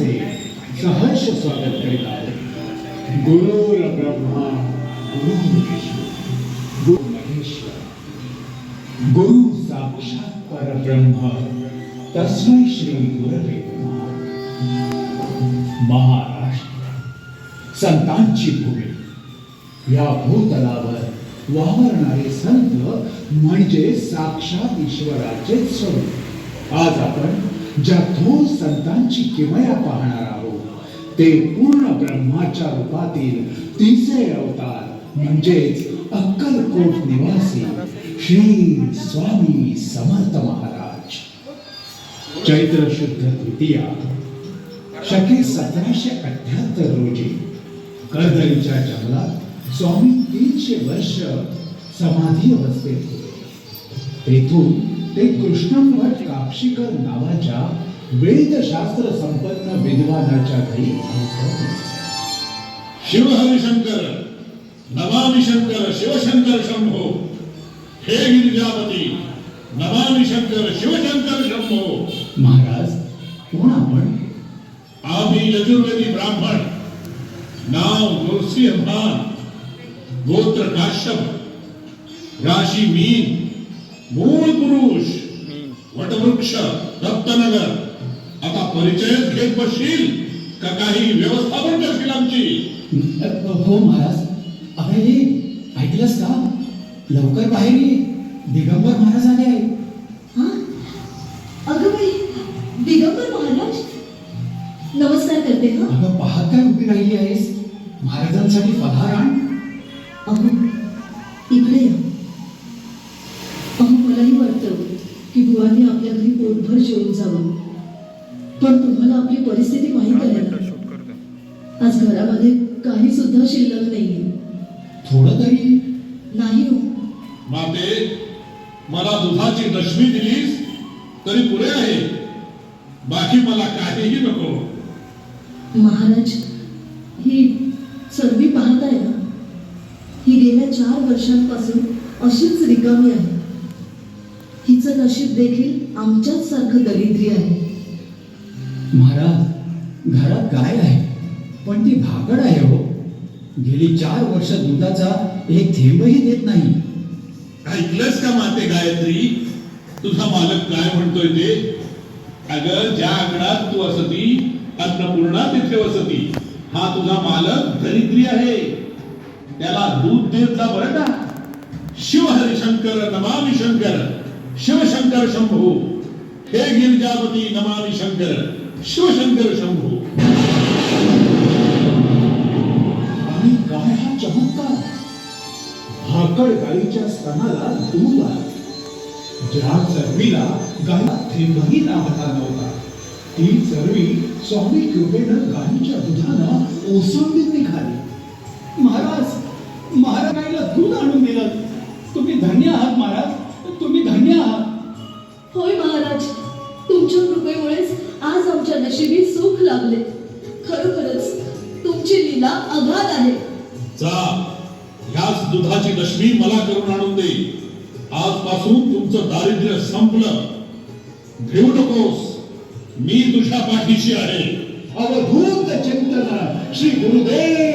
सर्वांचे सहर्ष स्वागत करीत आहे. गुरुर ब्रह्मा गुरु विष्णू गुरु महेश्वर. गुरु साक्षात परब्रह्म तस्मै श्री गुरवे महाराष्ट्र संतांची भूमी या भूतलावर वावरणारे संत म्हणजे साक्षात ईश्वराचे स्वरूप. आज आपण ज्या थोर संतांची किमया पाहणार आहोत ते पूर्ण ब्रह्माच्या रूपातील तिसरे अवतार म्हणजेच अक्कलकोट निवासी श्री स्वामी समर्थ महाराज. चैत्र शुद्ध तृतीया शके सतराशे अठ्याहत्तर रोजी कर्दळीच्या जंगलात स्वामी तीनशे वर्ष समाधी अवस्थेत होते. तेथून ते कृष्णमठ कापशीकर नावाच्या वेदशास्त्र संपन्न विद्वानाच्या घरी. शिवहरिशंकर नमामि शंकर शिवशंकर शंभो. हे गिरिजापती नमामि शंकर शिवशंकर शंभो. महाराज कोण आपण? आम्ही यजुर्वेदी ब्राह्मण. नाव नृसिंहान गोत्र काश्यप राशी मीन मूळ पुरुष वटवृक्ष रक्तनगर आता परिचयच घेत बसशील का काही व्यवस्थापन करशील आमची? हो महाराज. अरे हे ऐकलंस का? लवकर बाहेर ये. दिगंबर महाराज आले आहे हा? अगं बाई दिगंबर महाराज? नमस्कार करते हा? अगं पाहत काय उभी राहिली आहेस? महाराजांसाठी पधार आण. अहो इकडे की बुवांनी आपल्या घरी पोटभर जेवून जावं. पण तुम्हाला आपली परिस्थिती माहीत आहे. ना आज घरामध्ये काही सुद्धा शिल्लक नाहीये. थोडं तरी. नाही हो. माते मला दुधाची दशमी दिलीस तरी पुरे आहे. बाकी मला काहीही नको. महाराज ही चरबी पाहताय ना? ही गेल्या चार वर्षांपासून अशीच रिकामी आहे. हिचं नशीब देखील आमच्याच सारखं दरिद्री आहे. महाराज घरात गाय आहे पण ती भाकड आहे हो. गेली चार वर्ष दुधाचा एक थेंबही देत नाही. ऐकलंस का माते गायत्री? तुझा मालक काय म्हणतोय ते? अगं ज्या अंगणात तू असती अन्नपूर्णा तिथे वसती. हा तुझा मालक दरिद्री आहे. त्याला दूध देत जा बरं का. शिव हरिशंकर नमामि शंकर शिवशंकर शंभू. हे गिरिजापती नमामि शंकर. शिवशंकर शंभू. आणि काय हा चमत्कार? भाकड गाईच्या स्तनाला दूध आलं ज्या चरवीला गायला थेंबही लाभता नव्हता ती चरवी स्वामी कृपेनं गाईच्या दुधानं ओसंडून निघाली. महाराज महाराज गाईला दूध आणून दिलं. तुम्ही धन्य आहात महाराज. नशिबी सुख लाभले खरोखरच तुमची लीला अगाध आहे. जा ह्याच दुधाची लक्ष्मी मला करून आणून दे. आजपासून तुमचं दारिद्र्य संपलं. घेऊ नकोस. मी तुझ्या पाठीशी आहे. अवधूत चिंतन. श्री गुरुदेव